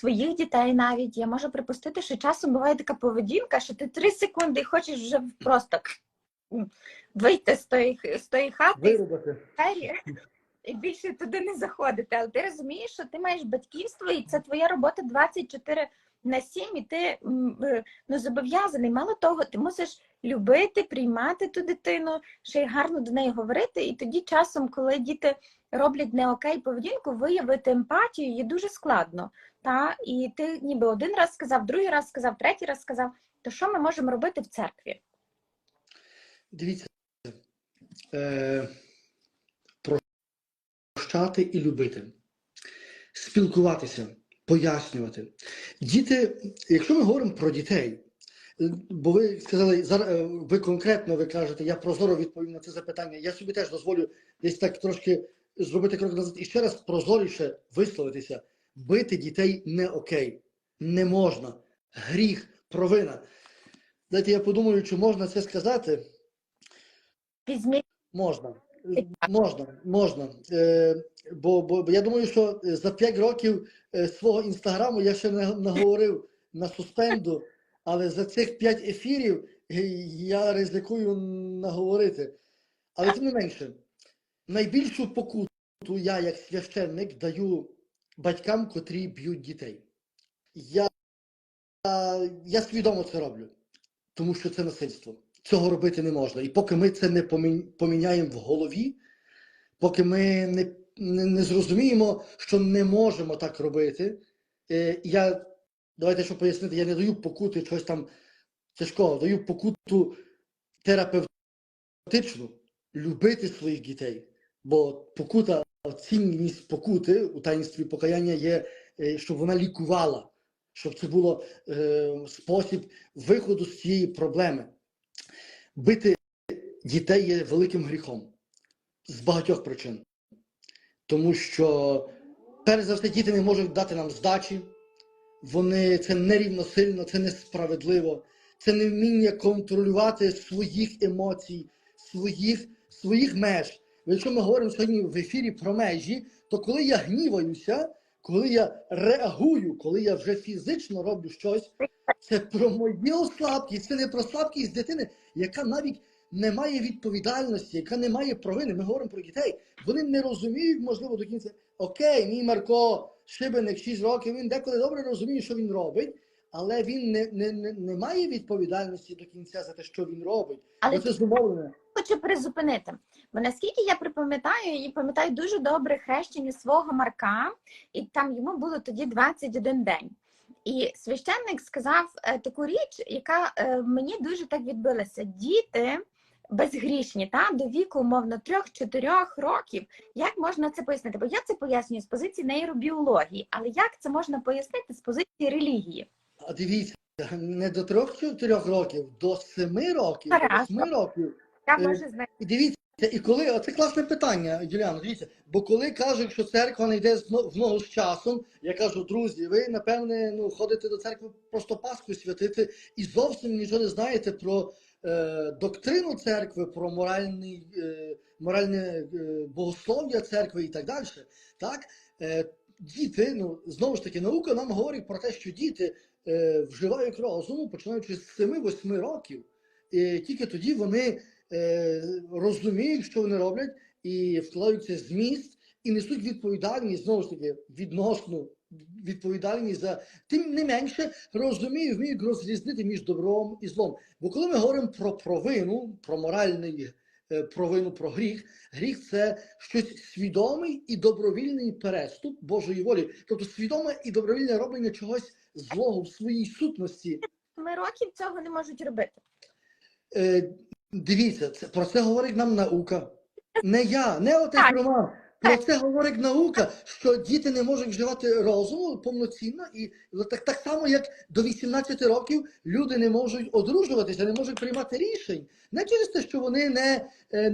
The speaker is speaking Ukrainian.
своїх дітей навіть. Я можу припустити, що часом буває така поведінка, що ти три секунди і хочеш вже просто вийти з тої, з тої хати, двері і більше туди не заходити. Але ти розумієш, що ти маєш батьківство, і це твоя робота 24 на 7, і ти е, ну, зобов'язаний. Мало того, ти мусиш любити, приймати ту дитину, ще й гарно до неї говорити. І тоді часом, коли діти роблять не окей поведінку, виявити емпатію є дуже складно. Та? І ти ніби один раз сказав, другий раз сказав, третій раз сказав. То що ми можемо робити в церкві? Дивіться, е, прощати і любити, спілкуватися, пояснювати. Діти, якщо ми говоримо про дітей, бо ви сказали, е, ви конкретно ви кажете, я прозоро відповім на це запитання. Я собі теж дозволю десь так трошки зробити крок назад і ще раз прозоріше висловитися. Бити дітей не окей, не можна. Гріх, провина. Дайте я подумаю, чи можна це сказати. Можна. Е, Можна, можна. Е, бо, бо, бо я думаю, що е, за 5 років свого інстаграму я ще не наговорив на суспенду, але за цих 5 ефірів я ризикую наговорити. Але тим не менше, найбільшу покуту я, як священник, даю батькам, котрі б'ють дітей. Я, я свідомо це роблю, тому що це насильство. Цього робити не можна. І поки ми це не поміняємо в голові, поки ми не, не, не зрозуміємо, що не можемо так робити, е, я давайте щоб пояснити, я не даю покути щось там тяжкого, даю покуту терапевтичну, любити своїх дітей. Бо покута, цінність покути у таїнстві покаяння є, е, щоб вона лікувала, щоб це було е, спосіб виходу з цієї проблеми. Бити дітей є великим гріхом з багатьох причин. Тому що, перш за все, діти не можуть дати нам здачі, вони це нерівносильно, це несправедливо, це невміння контролювати своїх емоцій, своїх, своїх меж. Якщо ми говоримо сьогодні в ефірі про межі, то коли я гніваюся, коли я реагую, коли я вже фізично роблю щось, це про мою слабкість, це не про слабкість дитини, яка навіть не має відповідальності, яка не має провини. Ми говоримо про дітей. Вони не розуміють, можливо, до кінця. Окей, мій Марко Шибеник 6 років, він деколи добре розуміє, що він робить, але він не, не, не, не має відповідальності до кінця за те, що він робить. Але Бо це зумовлене. Хочу призупинити. Бо наскільки я припам'ятаю, і пам'ятаю дуже добре хрещення свого Марка, і там йому було тоді 21 день. І священник сказав е, таку річ, яка е, мені дуже так відбилася. Діти безгрішні, та до віку, умовно, 3-4 років. Як можна це пояснити? Бо я це пояснюю з позиції нейробіології, але як це можна пояснити з позиції релігії? А дивіться, не до 3-4 років, до 7 років, до 8 років. Я Е, можу знати. І дивіться, і коли це класне питання, Юліано, дивіться, бо коли кажуть, що церква не йде в ногу з часом, я кажу, друзі, ви напевне ну ходите до церкви просто Пасху святити і зовсім нічого не знаєте про е, доктрину церкви, про моральний, е, моральне е, богослов'я церкви і так далі. Так? Е, діти, ну знову ж таки, наука нам говорить про те, що діти е, вживають розуму, починаючи з 7-8 років. І тільки тоді вони розуміють, що вони роблять, і вкладаються зміст, і несуть відповідальність, знову ж таки, відносну відповідальність за тим не менше розуміють, вміють розрізнити між добром і злом. Бо коли ми говоримо про провину, про моральний е, провину, про гріх, гріх це щось свідомий і добровільний переступ Божої волі, тобто свідоме і добровільне роблення чогось злого в своїй сутності. Ми років цього не можуть робити. Дивіться, це, про це говорить нам наука. Не я, не отець Так. Роман. Про це говорить наука, що діти не можуть вживати розуму повноцінно, і так, так само, як до 18 років люди не можуть одружуватися, не можуть приймати рішень. Не через те, що вони не, е,